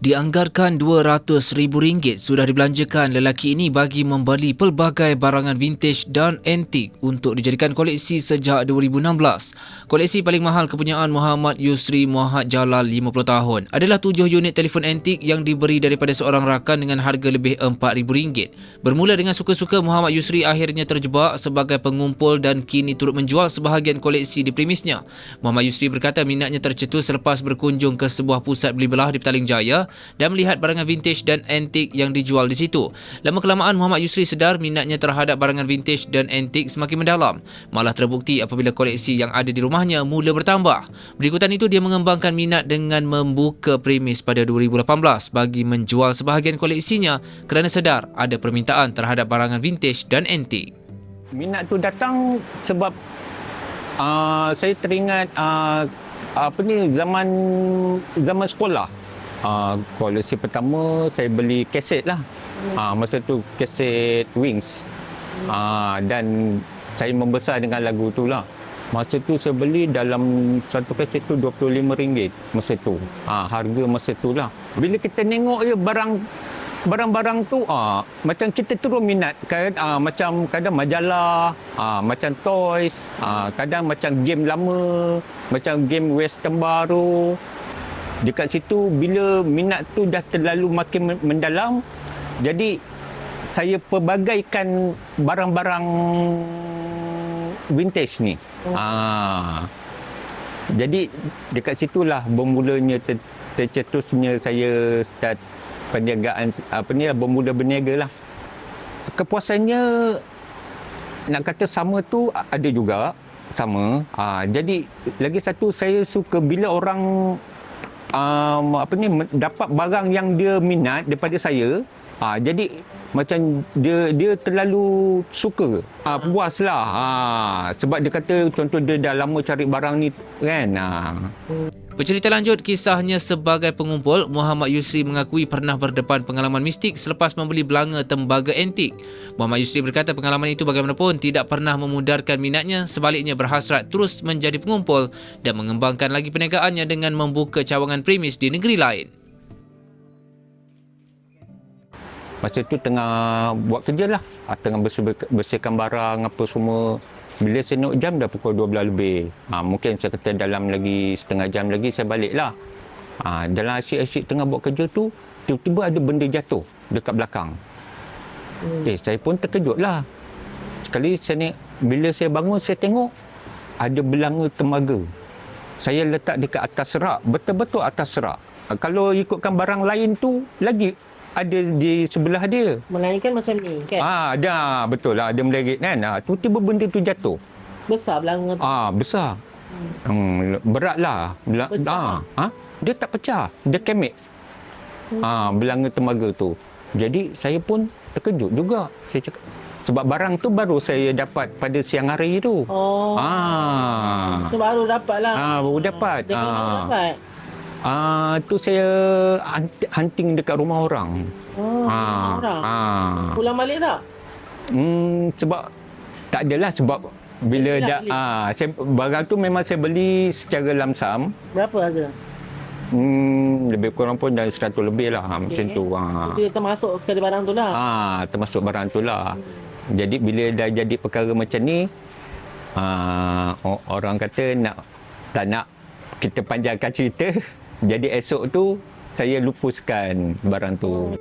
Dianggarkan RM200,000 sudah dibelanjakan lelaki ini bagi membeli pelbagai barangan vintage dan antik untuk dijadikan koleksi sejak 2016. Koleksi paling mahal kepunyaan Muhammad Yusri Muhammad Jalal 50 tahun adalah tujuh unit telefon antik yang diberi daripada seorang rakan dengan harga lebih RM4,000. Bermula dengan suka-suka Muhammad Yusri akhirnya terjebak sebagai pengumpul dan kini turut menjual sebahagian koleksi di premisnya. Muhammad Yusri berkata minatnya tercetus selepas berkunjung ke sebuah pusat beli belah di Petaling Jaya dan melihat barangan vintage dan antik yang dijual di situ. Lama kelamaan Muhammad Yusri sedar minatnya terhadap barangan vintage dan antik semakin mendalam. Malah terbukti apabila koleksi yang ada di rumahnya mula bertambah. Berikutan itu dia mengembangkan minat dengan membuka premis pada 2018 bagi menjual sebahagian koleksinya kerana sedar ada permintaan terhadap barangan vintage dan antik. Minat tu datang sebab uh, saya teringat uh, apa ni zaman zaman sekolah uh, koleksi pertama saya beli kaset lah. Uh, masa tu kaset Wings. Uh, dan saya membesar dengan lagu tu lah. Masa tu saya beli dalam satu kaset tu RM25 masa tu. Uh, harga masa tu lah. Bila kita tengok je barang barang-barang tu ah macam kita terus minat kan ah, macam kadang majalah ah, macam toys ah, kadang macam game lama macam game western baru dekat situ bila minat tu dah terlalu makin mendalam jadi saya pelbagaikan barang-barang vintage ni. Oh. ah. Jadi dekat situlah bermulanya ter, tercetusnya saya start perniagaan apa ni lah, bermula berniaga lah. Kepuasannya nak kata sama tu ada juga. Sama. Ah jadi lagi satu saya suka bila orang um, apa ni dapat barang yang dia minat daripada saya ah jadi macam dia dia terlalu suka ah puaslah ah sebab dia kata contoh dia dah lama cari barang ni kan ah Bercerita lanjut kisahnya sebagai pengumpul, Muhammad Yusri mengakui pernah berdepan pengalaman mistik selepas membeli belanga tembaga antik. Muhammad Yusri berkata pengalaman itu bagaimanapun tidak pernah memudarkan minatnya, sebaliknya berhasrat terus menjadi pengumpul dan mengembangkan lagi perniagaannya dengan membuka cawangan premis di negeri lain. Masa tu tengah buat kerja lah. Ah, Tengah bersih- bersihkan barang apa semua. Bila saya nak jam dah pukul 12 lebih. Ha, mungkin saya kata dalam lagi setengah jam lagi saya balik lah. Ha, dalam asyik-asyik tengah buat kerja tu, tiba-tiba ada benda jatuh dekat belakang. Hmm. Eh, saya pun terkejut lah. Sekali saya ni, bila saya bangun, saya tengok ada belanga temaga. Saya letak dekat atas serak, betul-betul atas. Ha, Kalau ikutkan barang lain tu, lagi ada di sebelah dia. Melainkan macam ni kan? Ah, dah betul lah ada melerit kan. Ah, tiba-tiba benda tu jatuh. Besar belanga tu. Ah, besar. Hmm, berat lah. Bela- Pecah. ah, ha? Dia tak pecah. Dia kemek. Ah, belanga temaga tu. Jadi saya pun terkejut juga. Saya cakap sebab barang tu baru saya dapat pada siang hari tu. Oh. Ah. So baru dapat lah. Ah, baru dapat. Dari mana Ah. dapat? Ah, tu saya hunt- hunting dekat rumah orang. Oh, Ah, orang. ah. Pulang balik tak? Hmm, sebab tak adalah sebab bila Beli dah ah saya barang tu memang saya beli secara lamsam. Berapa harga? Hmm, lebih kurang pun dah 100 lebih lah ha, macam tu. Ha. Dia termasuk sekali barang tu lah. Ah, termasuk barang tu lah. Jadi bila dah jadi perkara macam ni ah, o- orang kata nak tak nak kita panjangkan cerita. Jadi esok tu saya lupuskan barang tu.